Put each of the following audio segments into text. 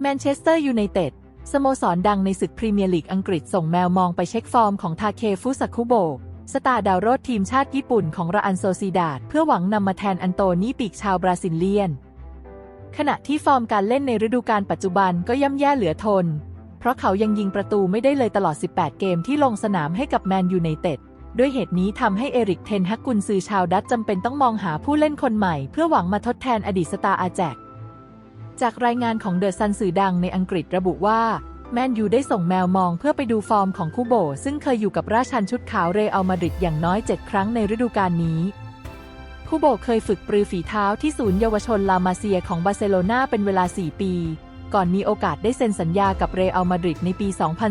แมนเชสเตอร์ยูไนเต็ดสโมสรดังในศึกพรีเมียร์ลีกอังกฤษส่งแมวมองไปเช็คฟอร์มของทาเคฟุสคุโบ สตาร์ดาวโรดทีมชาติญี่ปุ่นของราอันโซซีดาดเพื่อหวังนำมาแทนอันโตนีปีกชาวบราซิลเลียน ขณะที่ฟอร์มการเล่นในฤดูกาลปัจจุบันก็ย่ำแย่เหลือทน เพราะเขายังยิงประตูไม่ได้เลยตลอด 18 เกมที่ลงสนามให้กับแมนยูไนเต็ดด้วยเหตุนี้ทำให้เอริกเทนฮักกุนซือชาวดัตจำเป็นต้องมองหาผู้เล่นคนใหม่ เพื่อหวังมาทดแทนอดีตสตาร์อาแจก จากรายงานของเดอะซันสื่อดังในอังกฤษระบุว่า แมนยูได้ส่งแมวมองเพื่อไปดูฟอร์มของคูโบ ซึ่งเคยอยู่กับราชันชุดขาวเรอัลมาดริดอย่างน้อย 7 ครั้งในฤดูกาลนี้คูโบเคยฝึกปรือฝีเท้าที่ศูนย์เยาวชนลามาเซียของบาร์เซโลนาเป็นเวลา 4 ปี ก่อนมีโอกาสได้เซ็นสัญญากับเรอัลมาดริดในปี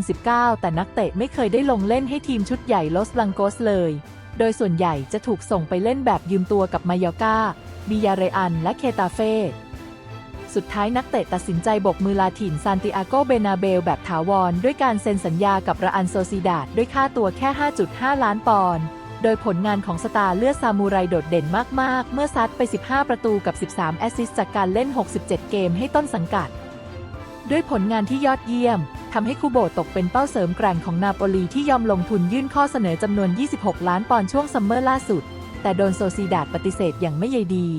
2019 แต่นักเตะไม่เคยได้ลงเล่นให้ทีมชุดใหญ่ลอสลังโกสเลย โดยส่วนใหญ่จะถูกส่งไปเล่นแบบยืมตัวกับมายอกาบิยาเรอันและเคตาเฟ่ สุดท้ายนักเตะตัดสินใจบกมือลาถิ่นซานติอาโกเบนาเบลแบบถาวร ด้วยการเซ็นสัญญากับราอันโซซิดาดด้วยค่าตัวแค่ 5.5 ล้านปอนด์โดยผลงานของสตาร์เลือดซามูไรโดดเด่นมาก ๆ เมื่อซัดไป 15 ประตูกับ 13 แอสซิสต์จากการเล่น 67 เกมให้ต้นสังกัด ด้วยผลงานที่ยอดเยี่ยม ทำให้คูโบตกเป็นเป้าเสริมแกร่งของนาโปลีที่ยอมลงทุนยื่นข้อเสนอจำนวน 26 ล้านปอนด์ช่วงซัมเมอร์ล่าสุด แต่โดนโซซีดาดปฏิเสธอย่างไม่ใยดี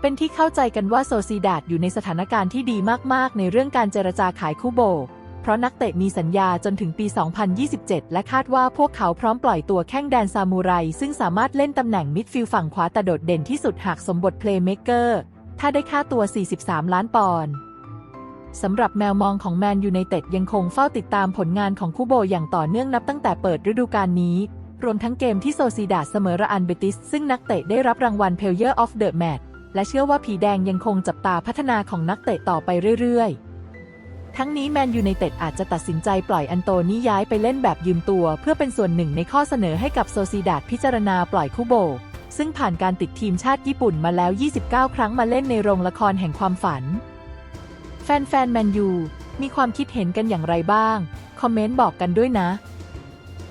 เป็นที่เข้าใจกันว่าโซซีดาดอยู่ในสถานการณ์ที่ดีมาก ๆ ในเรื่องการเจรจาขายคูโบ เพราะนักเตะมีสัญญาจนถึงปี 2027 และคาดว่าพวกเขาพร้อมปล่อยตัวแข้งแดนซามูไร ซึ่งสามารถเล่นตำแหน่งมิดฟิลด์ฝั่งขวาแต่โดดเด่นที่สุดหากสมบทเพลย์เมเกอร์ ถ้าได้ค่าตัว 43 ล้านปอนด์สำหรับแมวมองของแมนยูไนเต็ดยังคงเฝ้าติดตามผลงานของคูโบอย่างต่อเนื่องนับตั้งแต่เปิดฤดูกาลนี้ รวมทั้งเกมที่โซซีดาเสมอราอันเบติส ซึ่งนักเตะได้รับรางวัลเพลเยอร์ออฟเดอะแมตช์ และเชื่อว่าผีแดงยังคงจับตาพัฒนาของนักเตะต่อไปเรื่อยๆ ทั้งนี้แมนยูไนเต็ดอาจจะตัดสินใจปล่อยอันโตนี่ย้ายไปเล่นแบบยืมตัว เพื่อเป็นส่วนหนึ่งในข้อเสนอให้กับโซซีดาดพิจารณาปล่อยคูโบ ซึ่งผ่านการติดทีมชาติญี่ปุ่นมาแล้ว 29 ครั้งมาเล่นในโรงละครแห่งความฝัน แฟนๆแมนยูมีความคิดเห็นกันอย่างไรบ้าง คอมเมนต์บอกกันด้วยนะ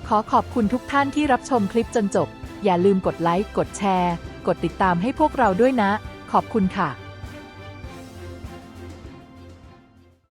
ขอขอบคุณทุกท่านที่รับชมคลิปจนจบ อย่าลืมกดไลค์ กดแชร์ กดติดตามให้พวกเราด้วยนะ ขอบคุณค่ะ